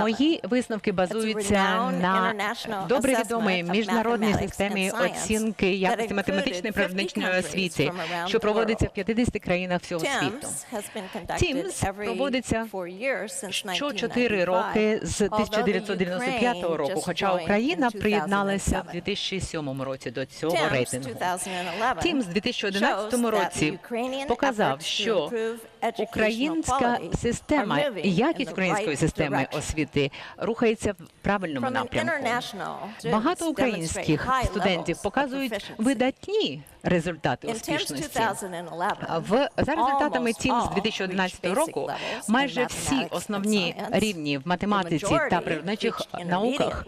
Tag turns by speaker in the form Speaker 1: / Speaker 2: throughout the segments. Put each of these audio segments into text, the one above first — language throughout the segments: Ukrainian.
Speaker 1: Мої висновки базуються на добре відомій міжнародній системі оцінки якості математичної природничної освіти, що проводиться в 50 країнах всього світу.
Speaker 2: TIMSS проводиться
Speaker 1: Що 4 роки з 1995 року, хоча Україна приєдналася в 2007 році до цього рейтингу. Тім з 2011 році показав, що українська система, якість української системи освіти рухається в правильному напрямку. Багато українських студентів показують видатні результати успішності. В за результатами ТІМ з 2011 року майже всі основні рівні в математиці та природничих науках.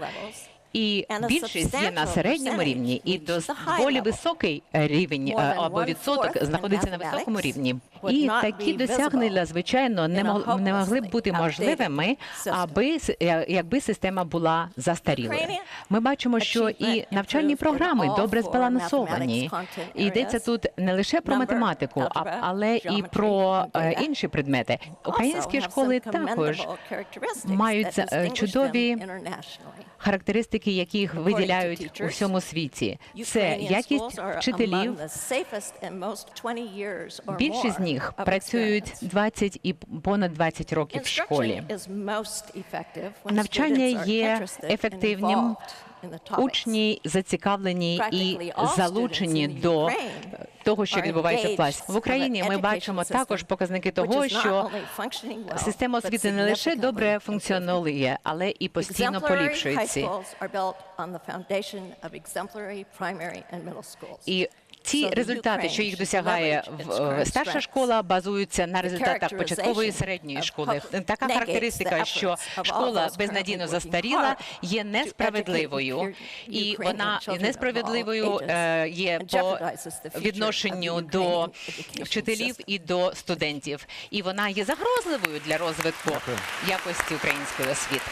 Speaker 1: і більшість є на середньому рівні, і доволі високий рівень або відсоток знаходиться на високому рівні. І такі досягнення, звичайно, не мог- не могли б бути можливими, аби якби система була застарілою. Ми бачимо, що і навчальні програми добре збалансовані. І йдеться тут не лише про математику, але і про е, інші предмети. Українські школи також мають е, чудові характеристики, які їх виділяють у всьому світі. Це якість вчителів. Більшість з них працюють 20 і понад 20 років в школі. Навчання є ефективним. Учні зацікавлені і залучені до того, що відбувається в класі. В Україні ми бачимо також показники того, що система освіти не лише добре функціонує, але і постійно поліпшується. І ті результати, що їх досягає в- е, старша школа, базуються на результатах початкової і середньої школи. Така характеристика, що школа безнадійно застаріла, є несправедливою, і вона несправедливою є по відношенню до вчителів і до студентів. І вона є загрозливою для розвитку якості української освіти.